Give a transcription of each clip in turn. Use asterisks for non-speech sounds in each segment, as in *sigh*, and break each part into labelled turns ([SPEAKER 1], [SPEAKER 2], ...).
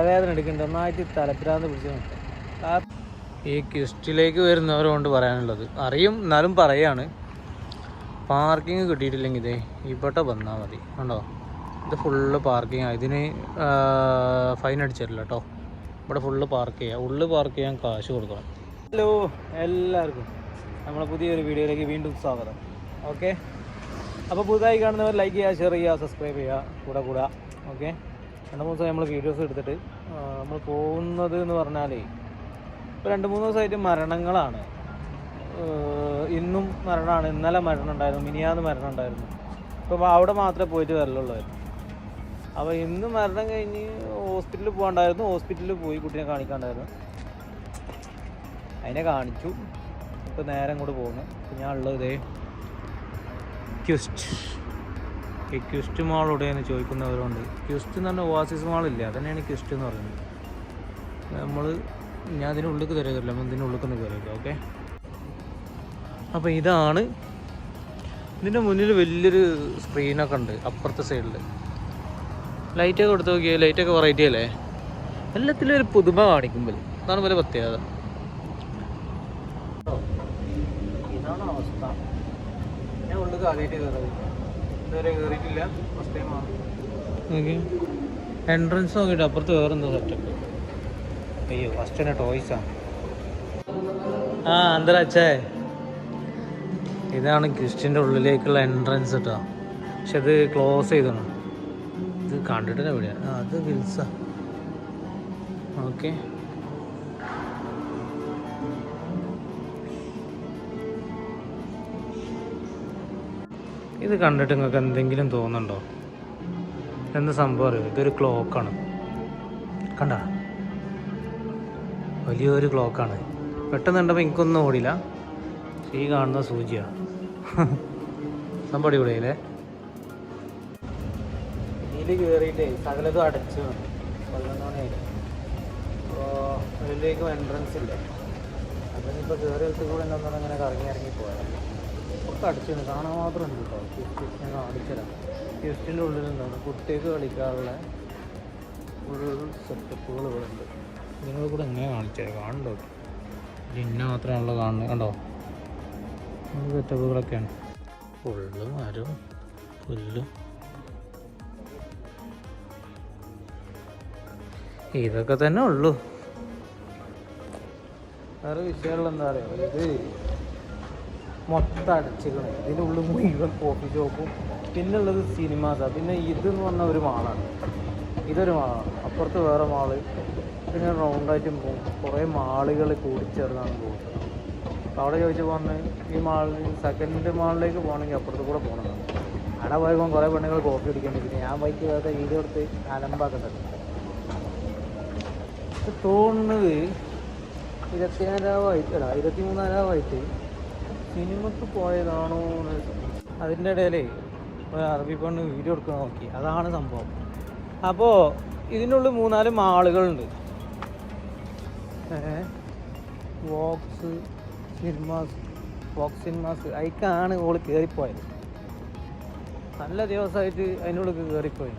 [SPEAKER 1] തലവേദന എടുക്കുന്നുണ്ട് ഒന്നായിട്ട് തലപ്പിരാന്ന് പിടിച്ചു ഈ ക്വിസ്റ്റിലേക്ക് വരുന്നവരോണ്ട് പറയാനുള്ളത്. അറിയും എന്നാലും പറയാണ്. പാർക്കിംഗ് കിട്ടിയിട്ടില്ലെങ്കിൽ ഇതേ ഇവിടെ വന്നാൽ മതി. കണ്ടോ? ഇത് ഫുള്ള് പാർക്കിംഗ് ഇതിന് ഫൈൻ അടിച്ചിട്ടില്ല കേട്ടോ ഇവിടെ ഫുള്ള് പാർക്ക് ചെയ്യുക ഉള്ളിൽ പാർക്ക് ചെയ്യാൻ കാശ് കൊടുക്കണം. ഹലോ എല്ലാവർക്കും. നമ്മളെ പുതിയൊരു വീഡിയോയിലേക്ക് വീണ്ടും സ്വാഗതം. ഓക്കെ? അപ്പോൾ പുതുതായി കാണുന്നവർ ലൈക്ക് ചെയ്യുക ഷെയർ ചെയ്യുക സബ്സ്ക്രൈബ് ചെയ്യുക. കൂടെ കൂടുക ഓക്കെ? രണ്ട് മൂന്ന് ദിവസമായി നമ്മൾ വീഡിയോസ് എടുത്തിട്ട് നമ്മൾ പോകുന്നത് എന്ന് പറഞ്ഞാലേ ഇപ്പോൾ രണ്ട് മൂന്ന് ദിവസമായിട്ട് മരണങ്ങളാണ്. ഇന്നും മരണമാണ്. ഇന്നലെ മരണം ഉണ്ടായിരുന്നു മിനിയാന്ന് മരണം ഉണ്ടായിരുന്നു ഇപ്പോൾ അവിടെ മാത്രമേ പോയിട്ട് വരലുള്ളായിരുന്നു അപ്പോൾ ഇന്ന് മരണം കഴിഞ്ഞ് ഹോസ്പിറ്റലിൽ പോകണ്ടായിരുന്നു. ഹോസ്പിറ്റലിൽ പോയി കുട്ടീനെ കാണിക്കാണ്ടായിരുന്നു. അതിനെ കാണിച്ചു. ഇപ്പോൾ നേരം കൂടെ പോകുന്നു. ഞാൻ ഉള്ളത് ക്യുസ്റ്റ്. ഈ ക്യുസ്റ്റ് മാൾ എവിടെയെന്ന് ചോദിക്കുന്നവരുണ്ട്. ക്യുസ്റ്റ് എന്ന് പറഞ്ഞാൽ ഓവാസിസ് മാളില്ല അതന്നെയാണ് ക്യുസ്റ്റ് എന്ന് പറയുന്നത്. നമ്മൾ ഞാൻ അതിനുള്ളിലേക്ക് കയറിയില്ല നമ്മൾ ഇതിനുള്ളിൽ നിന്ന് കയറിയില്ല ഓക്കെ അപ്പോൾ ഇതാണ് ഇതിന്റെ മുന്നിൽ വലിയൊരു സ്ക്രീനൊക്കെ ഉണ്ട് അപ്പുറത്തെ സൈഡിൽ ലൈറ്റൊക്കെ കൊടുത്ത് നോക്കിയാൽ ലൈറ്റൊക്കെ വെറൈറ്റി അല്ലേ? എല്ലാത്തിലും ഒരു പുതുമ കാണിക്കുമ്പോൾ അതാണ് പോലെ പ്രത്യേകത. ഇതാണ് അവസ്ഥ. ഞാൻ ഉള്ളിൽ ആദ്യമായിട്ട് കയറുന്നത് എൻട്രൻസ് നോക്കിയിട്ട് അപ്പുറത്ത് വേറെ എന്തോ സെറ്റപ്പ് അയ്യോ ഫസ്റ്റ് തന്നെ ടോയ്സാണ് ആ. അന്തരാച്ചേ ഇതാണ് ക്രിസ്റ്റിന്റെ ഉള്ളിലേക്കുള്ള എൻട്രൻസ് കേട്ടോ പക്ഷെ അത് ക്ലോസ് ചെയ്തണം. ഇത് കണ്ടിട്ടില്ല എവിടെയാണ് അത് വിൽസ ഓക്കെ. ഇത് കണ്ടിട്ട് നിങ്ങൾക്ക് എന്തെങ്കിലും തോന്നുന്നുണ്ടോ? എന്ത് സംഭവം അറിയോ? ഇതൊരു ക്ലോക്കാണ് കണ്ട? വലിയൊരു ക്ലോക്കാണ് പെട്ടെന്ന് കണ്ടപ്പോൾ എനിക്കൊന്നും ഓടില്ല. ഈ കാണുന്ന സൂചിയാണ് സംഭവം അടിപൊളിയല്ലേ ഇതിൽ കയറിയിട്ടേ സകലതും അടച്ചു പതിനൊന്ന് മണിയായി അപ്പോൾ അതിലേക്ക് എൻട്രൻസ് ഇല്ല? അപ്പം ഇപ്പോൾ കയറി എടുത്ത് കൂടെ എന്താണെന്ന് അങ്ങനെ കറങ്ങി ഇറങ്ങി പോയാൽ ഒക്കെ അടിച്ചു കാണാൻ മാത്രം ഉണ്ട് കേട്ടോ ക്രിസ്റ്റ് ഞാൻ കാണിച്ചുതരാം ക്രിസ്റ്റിന്റെ ഉള്ളിൽ എന്താണ് കുട്ടികൾക്ക് കളിക്കാനുള്ള ഫുൾ സെറ്റപ്പുകൾ ഇവിടെ ഉണ്ട് നിങ്ങൾ കൂടെ എങ്ങനെ കാണിച്ചത് കാണണ്ടോ? ഇന്ന മാത്രമാണല്ലോ കാണുന്നത്. കണ്ടോ? സെറ്റപ്പുകളൊക്കെയാണ് ഫുള്ള് മരവും പുല്ലും. ഇതൊക്കെ തന്നെ ഉള്ളൂ. വേറെ വിഷയമുള്ള എന്താ പറയുക ഇത് മൊത്തം അടച്ചിക്കണം ഇതിന്റെ ഉള്ളിൽ മുഴുവൻ കോഫി ഷോപ്പും പിന്നെ ഉള്ളത് സിനിമാസാണ് പിന്നെ ഇതെന്ന് പറഞ്ഞ ഒരു മാളാണ്. ഇതൊരു മാളാണ്. അപ്പുറത്ത് വേറെ മാൾ. പിന്നെ റൗണ്ടായിട്ടും പോകും കുറേ മാളുകൾ കൂടിച്ചേർന്നാണ് പോകുന്നത്. അപ്പോൾ അവിടെ ചോദിച്ചപ്പോൾ പറഞ്ഞ് ഈ മാളിൽ സെക്കൻഡ് മാളിലേക്ക് പോകണമെങ്കിൽ അപ്പുറത്ത് കൂടെ പോകണമെന്നാണ് അവിടെ പോയപ്പോൾ കുറേ പെണ്ണുങ്ങൾ കോഫി കുടിക്കേണ്ടി പിന്നെ ഞാൻ ബൈക്ക് വേറെ വീഡിയോ എടുത്ത് അലമ്പാക്കുന്നുണ്ട്. തോന്നുന്നത് ഇരുപത്തിനാലാവായിട്ട് അല്ല ഇരുപത്തിമൂന്നാലാവായിട്ട് സിനിമക്ക് പോയതാണോ അതിന്റെ ഇടയിലേ ഒരു അറബി പെണ്ണ് വീഡിയോ എടുക്കാൻ നോക്കി. അതാണ് സംഭവം. അപ്പോൾ ഇതിനുള്ളിൽ മൂന്നാൽ മാളുകളുണ്ട്. വോക്സ് സിനിമാസ് വോക്സ് സിനിമാസ് അതിക്കാണ് ഓൾ കയറിപ്പോയത് നല്ല ദിവസമായിട്ട് അതിനുള്ളിൽ കയറിപ്പോയി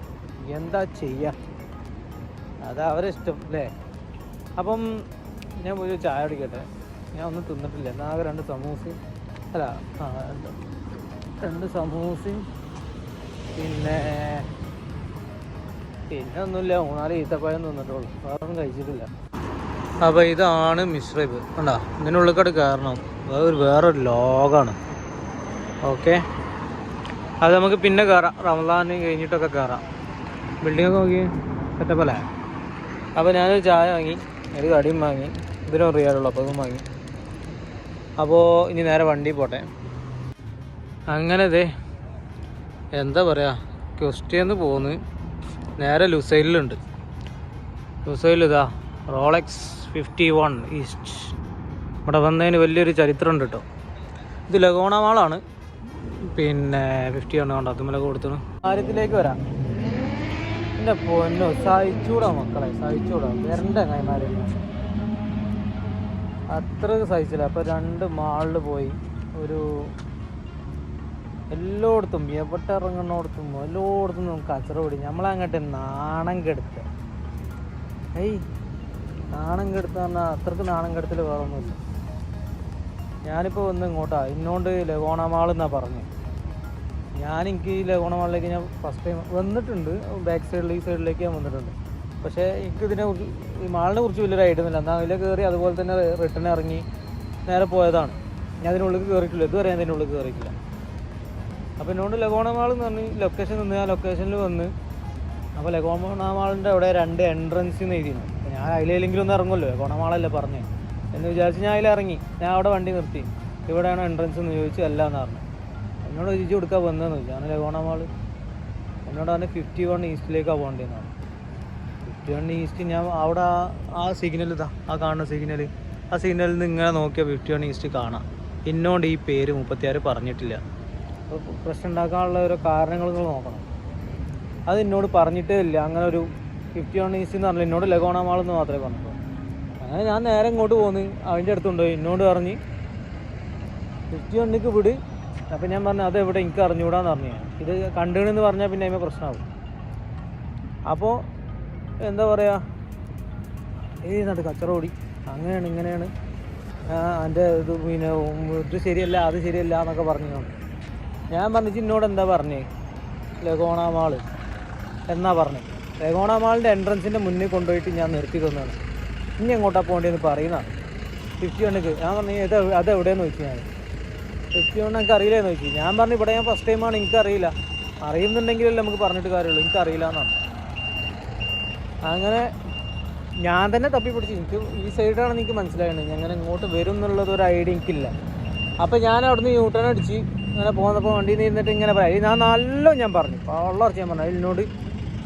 [SPEAKER 1] എന്താ ചെയ്യുക അത് അവരെ ഇഷ്ടം അല്ലേ? അപ്പം ഞാൻ പോയി ചായ അടിക്കട്ടെ ഞാൻ ഒന്നും തിന്നിട്ടില്ല. എന്നാൽ രണ്ട് സമൂസയും അല്ല രണ്ട് സമൂസയും പിന്നെ പിന്നെ ഒന്നുമില്ല. മൂന്നാൽ ഈത്തപ്പഴം തിന്നിട്ടുള്ളൂ. വേറെ ഒന്നും കഴിച്ചിട്ടില്ല. അപ്പോൾ ഇതാണ് മിശ്രബ്. കണ്ടോ? ഇതിനുള്ളിൽ കയറണം. അതൊരു വേറൊരു ലോകമാണ് ഓക്കെ? അത് നമുക്ക് പിന്നെ കയറാം. റമദാൻ കഴിഞ്ഞിട്ടൊക്കെ കയറാം. ബിൽഡിങ്ങൊക്കെ നോക്കി സെറ്റപ്പല്ലേ അപ്പോൾ ഞാനൊരു ചായ വാങ്ങി ഒരു കടിയും വാങ്ങി ഇതിനും അറിയാറുള്ളൂ അപ്പോൾ അതും വാങ്ങി. അപ്പോൾ ഇനി നേരെ വണ്ടി പോട്ടെ. അങ്ങനെ ദേ എന്താ പറയുക ക്വസ്റ്റ്യന്ന് പോന്ന്. നേരെ ലുസൈലിലുണ്ട് ലുസൈൽ ഇതാ റോളക്സ് ഫിഫ്റ്റി വൺ ഈസ്റ്റ്. ഇവിടെ വന്നതിന് വലിയൊരു ചരിത്രമുണ്ട് കേട്ടോ ഇത് ലഗോണ മാളാണ് പിന്നെ ഫിഫ്റ്റി വൺ കൊണ്ട് അതുമല കൊടുത്തു കാര്യത്തിലേക്ക് വരാം. എന്റെ പൊന്നോ സഹിച്ചൂടാ മക്കളെ സഹിച്ചൂടാ. വരണ്ട കൈമാരെ അത്ര സഹിച്ചില്ല അപ്പോൾ രണ്ട് മാളിൽ പോയി. ഒരു എല്ലായിടത്തും എവിടെ ഇറങ്ങുന്നിടത്തും എല്ലായിടത്തും നമുക്ക് കച്ചറ പിടി. നമ്മളങ്ങോട്ട് നാണം കെടുത്ത. ഏയ് നാണം കെടുത്ത് പറഞ്ഞാൽ അത്രയ്ക്ക് നാണം കെടുത്തിൽ വേറെ ഒന്നുമില്ല ഞാനിപ്പോൾ വന്ന് ഇങ്ങോട്ടാ. ഇന്നോണ്ട് ലഗോണ മാൾ എന്നാ പറഞ്ഞു. ഞാൻ എനിക്ക് ഈ ലഗോണ മാളിലേക്ക് ഞാൻ ഫസ്റ്റ് ടൈം വന്നിട്ടുണ്ട്. ബാക്ക് സൈഡിൽ ഈ സൈഡിലേക്ക് ഞാൻ വന്നിട്ടുണ്ട്. പക്ഷേ എനിക്ക് ഇതിനെ കുറിച്ച് ഈ മാളിനെ കുറിച്ച് വലിയൊരു ഐഡിയ ഒന്നുമില്ല. എന്നാൽ അതിൽ കയറി അതുപോലെ തന്നെ റിട്ടേൺ ഇറങ്ങി നേരെ പോയതാണ്. ഞാൻ അതിനുള്ളിൽ കയറിയിട്ടില്ല. ഇതുവരെ ഞാൻ അതിനുള്ളിൽ കയറിയിട്ടില്ല. അപ്പോൾ എന്നോട് ലഗോണ മാൾ എന്ന് പറഞ്ഞ് ലൊക്കേഷൻ നിന്ന് ആ ലൊക്കേഷനിൽ വന്ന് അപ്പോൾ ലഗോണ മാളിന്റെ അവിടെ രണ്ട് എൻട്രൻസ് എന്ന് എഴുതിയിരുന്നു അപ്പോൾ ഞാൻ അതിലേലെങ്കിലും ഒന്ന് ഇറങ്ങുമല്ലോ. ലഗോണ മാളല്ലേ പറഞ്ഞേ. എന്ന് വിചാരിച്ച് ഞാൻ അതിൽ ഇറങ്ങി ഞാൻ അവിടെ വണ്ടി നിർത്തി. ഇവിടെയാണ് എൻട്രൻസ് എന്ന് ചോദിച്ചു അല്ല എന്ന് പറഞ്ഞു. എന്നോട് ചോദിച്ചു കൊടുക്കാൻ വന്നതെന്ന് ചോദിച്ചു ഞാൻ ലഗോണ മാൾ എന്നോട് പറഞ്ഞ് ഫിഫ്റ്റി വൺ ഈസ്റ്റിലേക്കാണ് പോകേണ്ടതെന്നാണ് ഫിഫ്റ്റി വൺ ഈസ്റ്റ് ഞാൻ അവിടെ ആ- സിഗ്നൽ ഇതാ ആ കാണുന്ന സിഗ്നൽ ആ സിഗ്നലിൽ നിന്ന് ഇങ്ങനെ നോക്കിയാൽ ഫിഫ്റ്റി വൺ ഈസ്റ്റ് കാണാം. എന്നോണ്ട് ഈ പേര് മുപ്പത്തിയാറ് പറഞ്ഞിട്ടില്ല. അപ്പോൾ പ്രശ്നം ഉണ്ടാക്കാനുള്ള ഓരോ കാരണങ്ങൾ നിങ്ങൾ നോക്കണം. അത് എന്നോട് പറഞ്ഞിട്ടേ ഇല്ല. അങ്ങനെ ഒരു ഫിഫ്റ്റി വൺ ഈസ്റ്റ് എന്ന് പറഞ്ഞില്ല. എന്നോട് ലഗോണ മാളെന്ന് മാത്രമേ പറഞ്ഞുള്ളൂ അങ്ങനെ ഞാൻ നേരെ ഇങ്ങോട്ട് പോന്ന്. അതിന്റെ അടുത്തുണ്ടോ എന്നോട് പറഞ്ഞ് ഫിഫ്റ്റി വണ്ണിക്ക് വിട്. അപ്പം ഞാൻ പറഞ്ഞു അതെവിടെ എനിക്ക് അറിഞ്ഞുകൂടാന്ന് പറഞ്ഞു ഇത് കണ്ടുകണെന്ന് പറഞ്ഞാൽ പിന്നെ അതിന് പ്രശ്നമാകും അപ്പോൾ എന്താ പറയുക ഈ നട്ട് കച്ചറ ഓടി. അങ്ങനെയാണ് ഇങ്ങനെയാണ്. എന്റെ ഇത് പിന്നെ ഇത് ശരിയല്ല അത് ശരിയല്ല എന്നൊക്കെ പറഞ്ഞു ഞാൻ. പറഞ്ഞിച്ച് പറഞ്ഞു എന്നോട് എന്താ പറഞ്ഞേ? Lagoona mall. എന്നാ പറഞ്ഞേ? ലഗോണ മാളിന്റെ എൻട്രൻസിന്റെ മുന്നിൽ കൊണ്ടുപോയിട്ട് ഞാൻ നിർത്തി തന്നാണ്. ഇനി എങ്ങോട്ടാ പോകേണ്ടതെന്ന് പറയുന്ന? ഫിഫ്റ്റി വണ്ണിക്ക് ഞാൻ പറഞ്ഞു ഇത് അത് എവിടെയെന്ന് ചോദിച്ചു ഞാൻ. ഫിഫ്റ്റി വണ് എനിക്ക് അറിയില്ലെന്ന് ചോദിച്ചു. ഞാൻ പറഞ്ഞു ഇവിടെ ഞാൻ ഫസ്റ്റ് ടൈമാണ് എനിക്കറിയില്ല. അറിയുന്നുണ്ടെങ്കിലല്ലേ നമുക്ക് പറഞ്ഞിട്ട് കാര്യമുള്ളൂ. എനിക്കറിയില്ല എന്നാണ്. അങ്ങനെ ഞാൻ തന്നെ തപ്പി എനിക്ക് ഈ സൈഡാണ് എനിക്ക് മനസ്സിലായത് അങ്ങനെ ഇങ്ങോട്ട് വരും എന്നുള്ളത് ഒരു ഐഡിയ എനിക്കില്ല. അപ്പോൾ ഞാൻ അവിടുന്ന് യൂട്ടേൺ അടിച്ച് അങ്ങനെ പോകുന്നപ്പോൾ വണ്ടിയിൽ നിന്ന് ഇരുന്നിട്ട് ഇങ്ങനെ പറയാം ഞാൻ നല്ല ഞാൻ പറഞ്ഞു. ഉള്ള ഉറച്ച് ഞാൻ പറഞ്ഞു അതിനോട്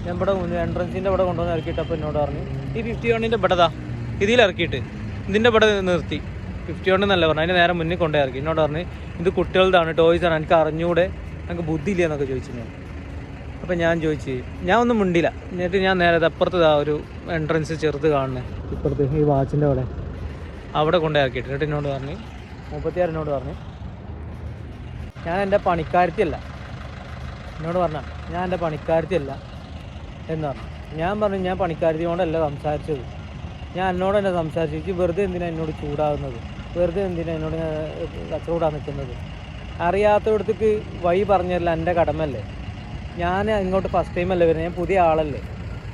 [SPEAKER 1] ഞാൻ ഇവിടെ എൻട്രൻസിന്റെ ഇവിടെ കൊണ്ടുവന്ന് ഇറക്കിയിട്ടപ്പോൾ എന്നോട് പറഞ്ഞു. ഈ ഫിഫ്റ്റി വണ്ണിന്റെ ഇവിടെതാ ഇതിൽ ഇറക്കിയിട്ട്. ഇതിന്റെ ഇവിടെ നിർത്തി. ഫിഫ്റ്റി വൺ എന്നല്ല പറഞ്ഞു അതിന്റെ നേരെ മുന്നിൽ കൊണ്ടുപോയി ഇറക്കി. എന്നോട് പറഞ്ഞു ഇത് കുട്ടികളുടെയാണ് ടോയ്സ് ആണ് എനിക്ക് അറിഞ്ഞൂടെ എനിക്ക് ബുദ്ധിയില്ല എന്നൊക്കെ ചോദിച്ചു ഞാൻ അപ്പം ഞാൻ ചോദിച്ചു ഞാൻ ഒന്നും മിണ്ടില്ല എന്നിട്ട് ഞാൻ നേരെ അപ്പുറത്ത് ദാ ഒരു എൻട്രൻസ് ചെറുത് കാണുന്നത് ഇപ്പുറത്ത് ഈ വാച്ചിന്റെ അവിടെ. അവിടെ കൊണ്ടേ ഇറക്കിയിട്ട് എന്നിട്ട് എന്നോട് പറഞ്ഞു മുപ്പത്തിയാറിനോട് പറഞ്ഞു ഞാൻ എന്റെ പണിക്കാരത്തിയല്ല. എന്നോട് പറഞ്ഞ ഞാൻ എന്റെ പണിക്കാരത്തിയല്ല. എന്ന് പറഞ്ഞു. ഞാൻ പറഞ്ഞു ഞാൻ പണിക്കാരത്തി കൊണ്ടല്ല സംസാരിച്ചത്. ഞാൻ എന്നോട് തന്നെ സംസാരിച്ചു. "ഇജ്ജ് വെറുതെ എന്തിനാ എന്നോട് ചൂടാകുന്നത്? വെറുതെ എന്തിനാ എന്നോട് കച്ചവടാ കച്ചവടാൻ നിൽക്കുന്നത്? അറിയാത്തടത്തേക്ക് വഴി പറഞ്ഞതല്ല എന്റെ കടമല്ലേ ഞാൻ ഇങ്ങോട്ട് ഫസ്റ്റ് ടൈം അല്ലേ വരുന്നത് ഞാൻ പുതിയ ആളല്ലേ.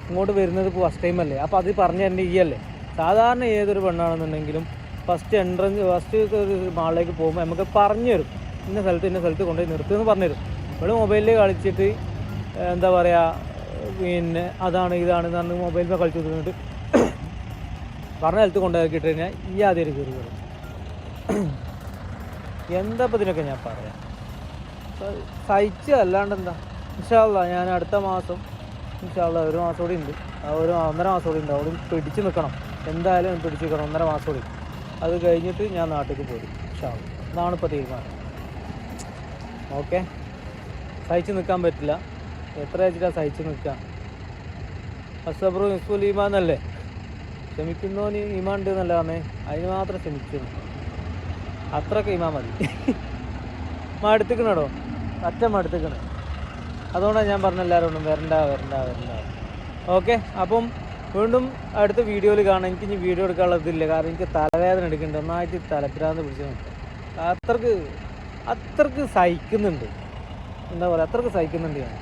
[SPEAKER 1] ഇങ്ങോട്ട് വരുന്നത് ഫസ്റ്റ് ടൈം അല്ലേ? അപ്പോൾ അത് പറഞ്ഞു തരേണ്ട ഈ അല്ലേ? സാധാരണ ഏതൊരു പെണ്ണാണെന്നുണ്ടെങ്കിലും ഫസ്റ്റ് എൻട്രൻസ് ഫസ്റ്റ് മാളിലേക്ക് പോകുമ്പോൾ നമുക്ക് പറഞ്ഞു തരും. ഇന്ന സ്ഥലത്ത് ഇന്ന സ്ഥലത്ത് കൊണ്ടുപോയി നിർത്തുമെന്ന് പറഞ്ഞു തരും. ഇവിടെ മൊബൈലിൽ കളിച്ചിട്ട് എന്താ പറയുക പിന്നെ അതാണ് ഇതാണ് എന്ന് പറഞ്ഞ് മൊബൈലിൽ കളിച്ചു കൊടുത്തിട്ട് പറഞ്ഞ സ്ഥലത്ത് കൊണ്ടുപോയിക്കിട്ട് കഴിഞ്ഞാൽ ഈ ആദ്യം കയറി വരും. എന്താ ഇപ്പം ഇതിനൊക്കെ ഞാൻ പറയാം? സഹിച്ചതല്ലാണ്ട് എന്താ? ഇൻഷാല്ല ഞാൻ അടുത്ത മാസം ഇൻഷാല്ല ഒരു മാസം കൂടി ഉണ്ട്. ഒരു ഒന്നര മാസം കൂടി ഉണ്ട്. അവിടെ പിടിച്ച് നിൽക്കണം. എന്തായാലും പിടിച്ച് നിൽക്കണം ഒന്നര മാസം കൂടി. അത് കഴിഞ്ഞിട്ട് ഞാൻ നാട്ടിലേക്ക് പോരും ഇൻഷാല്ല എന്നാണ് ഇപ്പോൾ തീരുമാനം. ഓക്കെ? സഹിച്ച് നിൽക്കാൻ പറ്റില്ല. എത്ര വെച്ചിട്ടാണ് സഹിച്ച് നിൽക്കുക അസബ്രു അല്ലേ? ക്ഷമിക്കുന്നവന് ഈമാൻ ഉണ്ട് എന്നല്ല പറഞ്ഞേ. അതിന് മാത്രം ക്ഷമിക്കുന്നു അത്രയൊക്കെ ഈമാൻ മതി. *laughs* മടുത്തിക്കണടോ? അറ്റ മടുത്തിക്കണ. അതുകൊണ്ടാണ് ഞാൻ പറഞ്ഞ എല്ലാവരോടും വരണ്ട വരണ്ട വരണ്ട. ഓക്കെ അപ്പം വീണ്ടും അടുത്ത വീഡിയോയിൽ കാണാം. എനിക്ക് ഇനി വീഡിയോ എടുക്കാനുള്ള ഇതില്ല കാരണം എനിക്ക് തലവേദന എടുക്കുന്നുണ്ട്. ഒന്നായിട്ട് തലപ്പിരാന്ന് പിടിച്ച് അത്രയ്ക്ക് അത്രയ്ക്ക് സഹിക്കുന്നുണ്ട്. എന്താ പറയുക അത്രയ്ക്ക് സഹിക്കുന്നുണ്ട് ഞാൻ.